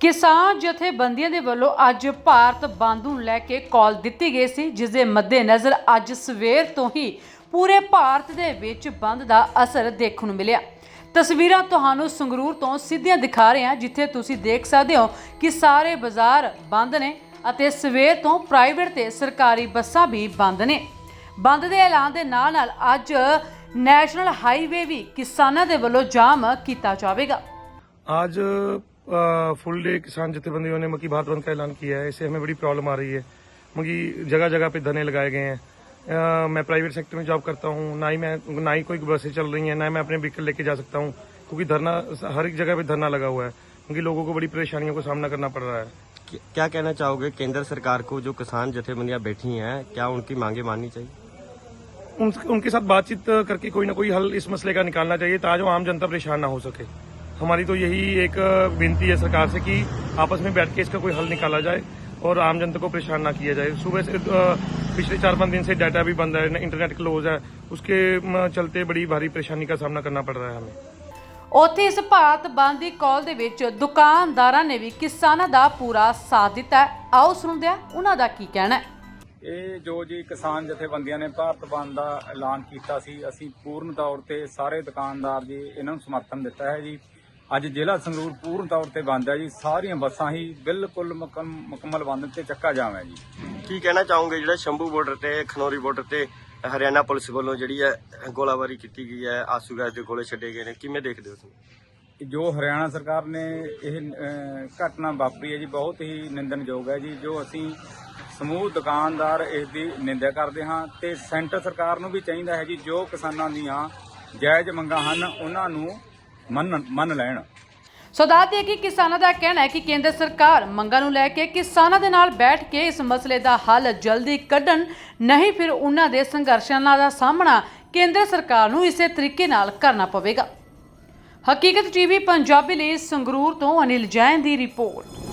ਕਿਸਾਨ ਜਥੇਬੰਦੀਆਂ ਦੇ ਵੱਲੋਂ ਅੱਜ ਭਾਰਤ ਬੰਦ ਨੂੰ ਲੈ ਕੇ ਕਾਲ ਦਿੱਤੀ ਗਈ ਸੀ ਜਿਸ ਦੇ ਮੱਦੇਨਜ਼ਰ ਅੱਜ ਸਵੇਰ ਤੋਂ ਹੀ ਪੂਰੇ ਭਾਰਤ ਦੇ ਵਿੱਚ ਬੰਦ ਦਾ ਅਸਰ ਦੇਖਣ ਨੂੰ ਮਿਲਿਆ। ਤਸਵੀਰਾਂ ਤੁਹਾਨੂੰ ਸੰਗਰੂਰ ਤੋਂ ਸਿੱਧੀਆਂ ਦਿਖਾ ਰਹੇ ਹਾਂ, ਜਿੱਥੇ ਤੁਸੀਂ ਦੇਖ ਸਕਦੇ ਹੋ ਕਿ ਸਾਰੇ ਬਾਜ਼ਾਰ ਬੰਦ ਨੇ ਅਤੇ ਸਵੇਰ ਤੋਂ ਪ੍ਰਾਈਵੇਟ ਤੇ ਸਰਕਾਰੀ ਬੱਸਾਂ ਵੀ ਬੰਦ ਨੇ। ਬੰਦ ਦੇ ਐਲਾਨ ਦੇ ਨਾਲ ਨਾਲ ਅੱਜ ਨੈਸ਼ਨਲ ਹਾਈਵੇ ਵੀ ਕਿਸਾਨਾਂ ਦੇ ਵੱਲੋਂ ਜਾਮ ਕੀਤਾ ਜਾਵੇਗਾ। आज फुल डे किसान जथेबंदियों ने मकी भारत बंद का ऐलान किया है। इससे हमें बड़ी प्रॉब्लम आ रही है। मकी जगह जगह पे धरने लगाए गए हैं। मैं प्राइवेट सेक्टर में जॉब करता हूँ। ना ही मैं ना ही कोई बसें चल रही हैं ना ही मैं अपने व्हीकल लेके जा सकता हूँ क्योंकि धरना हर एक जगह पे धरना लगा हुआ है। क्योंकि लोगों को बड़ी परेशानियों का सामना करना पड़ रहा है। क्या क्या कहना चाहोगे? केंद्र सरकार को जो किसान जथेबंदियाँ बैठी हैं क्या उनकी मांगे माननी चाहिए? उन, उनके साथ बातचीत करके कोई ना कोई हल इस मसले का निकालना चाहिए ताकि आम जनता परेशान ना हो सके। हमारी तो यही एक विनती है सरकार से कि आपस में बैठ के इसका कोई हल निकाला जाए और आम जनता को परेशान ना किया जाए सुबह से अ, पिछले चार पांच दिन से डाटा भी बंद है इंटरनेट क्लोज है उसके म, चलते बड़ी भारी परेशानी का सामना करना पड़ रहा है हमें ਉੱਥੇ ਇਸ ਭਾਰਤ ਬੰਦ ਦੀ ਕਾਲ ਦੇ ਵਿੱਚ ਦੁਕਾਨਦਾਰਾਂ ਨੇ ਵੀ ਕਿਸਾਨਾਂ ਦਾ ਪੂਰਾ ਸਾਥ ਦਿੱਤਾ ਹੈ। ਆਓ ਸੁਣਦੇ ਹਾਂ ਉਹਨਾਂ ਦਾ ਕੀ ਕਹਿਣਾ ਹੈ ਇਹ ਜੋ ਜੀ ਕਿਸਾਨ ਜਥੇਬੰਦੀਆਂ ਨੇ ਭਾਰਤ ਬੰਦ ਦਾ ਐਲਾਨ ਕੀਤਾ ਸੀ ਅਸੀਂ ਪੂਰਨ ਤੌਰ ਤੇ ਸਾਰੇ ਦੁਕਾਨਦਾਰ ਜੀ ਇਹਨਾਂ ਨੂੰ ਸਮਰਥਨ ਦਿੱਤਾ ਹੈ ਜੀ ਅੱਜ ਜ਼ਿਲ੍ਹਾ ਸੰਗਰੂਰ ਪੂਰਨ ਤੌਰ ਤੇ ਬੰਦ ਹੈ ਜੀ। ਸਾਰੀਆਂ ਬੱਸਾਂ ਹੀ ਬਿਲਕੁਲ ਮੁਕੰਮ- ਮੁਕੰਮਲ ਬੰਦ ਤੇ ਚੱਕਾ ਜਾਮ ਹੈ ਜੀ। ਕੀ ਕਹਿਣਾ ਚਾਹੋਗੇ ਜਿਹੜਾ ਸ਼ੰਭੂ ਬਾਰਡਰ ਤੇ ਖਨੌਰੀ ਬਾਰਡਰ ਤੇ ਹਰਿਆਣਾ ਪੁਲਿਸ ਵੱਲੋਂ ਜਿਹੜੀ ਹੈ ਗੋਲਾਬਾਰੀ ਕੀਤੀ ਗਈ ਹੈ ਆਸੂ ਗੈਸ ਦੇ ਗੋਲੇ ਛੱਡੇ ਗਏ ਨੇ? ਕਿਵੇਂ ਦੇਖਦੇ ਹੋ ਤੁਸੀਂ? ਜੋ ਹਰਿਆਣਾ ਸਰਕਾਰ ਨੇ ਇਹ ਘਟਨਾ ਵਾਪਰੀ ਹੈ ਜੀ ਬਹੁਤ ਹੀ ਨਿੰਦਣਯੋਗ ਹੈ ਜੀ। ਜੋ ਅਸੀਂ ਸਮੂਹ ਦੁਕਾਨਦਾਰ ਇਸ ਦੀ ਨਿੰਦਾ ਕਰਦੇ ਹਾਂ ਤੇ ਸੈਂਟਰ ਸਰਕਾਰ ਨੂੰ ਵੀ ਚਾਹੀਦਾ ਹੈ ਜੀ ਜੋ ਕਿਸਾਨਾਂ ਦੀਆਂ ਜਾਇਜ਼ ਮੰਗਾਂ ਹਨ ਉਹਨਾਂ ਨੂੰ ਮੰਨ ਮੰਨ ਲੈਣ। ਸੋ ਦੱਸਦੇ ਕਿ ਕਿਸਾਨਾਂ ਦਾ ਕਹਿਣਾ ਹੈ ਕਿ ਕੇਂਦਰ ਸਰਕਾਰ ਮੰਗਾਂ ਨੂੰ ਲੈ ਕੇ ਕਿਸਾਨਾਂ ਦੇ ਨਾਲ ਬੈਠ ਕੇ ਇਸ ਮਸਲੇ ਦਾ ਹੱਲ ਜਲਦੀ ਕੱਢਣ, ਨਹੀਂ ਫਿਰ ਉਹਨਾਂ ਦੇ ਸੰਘਰਸ਼ਾਂ ਦਾ ਸਾਹਮਣਾ ਕੇਂਦਰ ਸਰਕਾਰ ਨੂੰ ਇਸੇ ਤਰੀਕੇ ਨਾਲ ਕਰਨਾ ਪਵੇਗਾ। ਹਕੀਕਤ ਟੀਵੀ ਪੰਜਾਬੀ ਲਈ ਸੰਗਰੂਰ ਤੋਂ ਅਨਿਲ ਜੈਨ ਦੀ ਰਿਪੋਰਟ।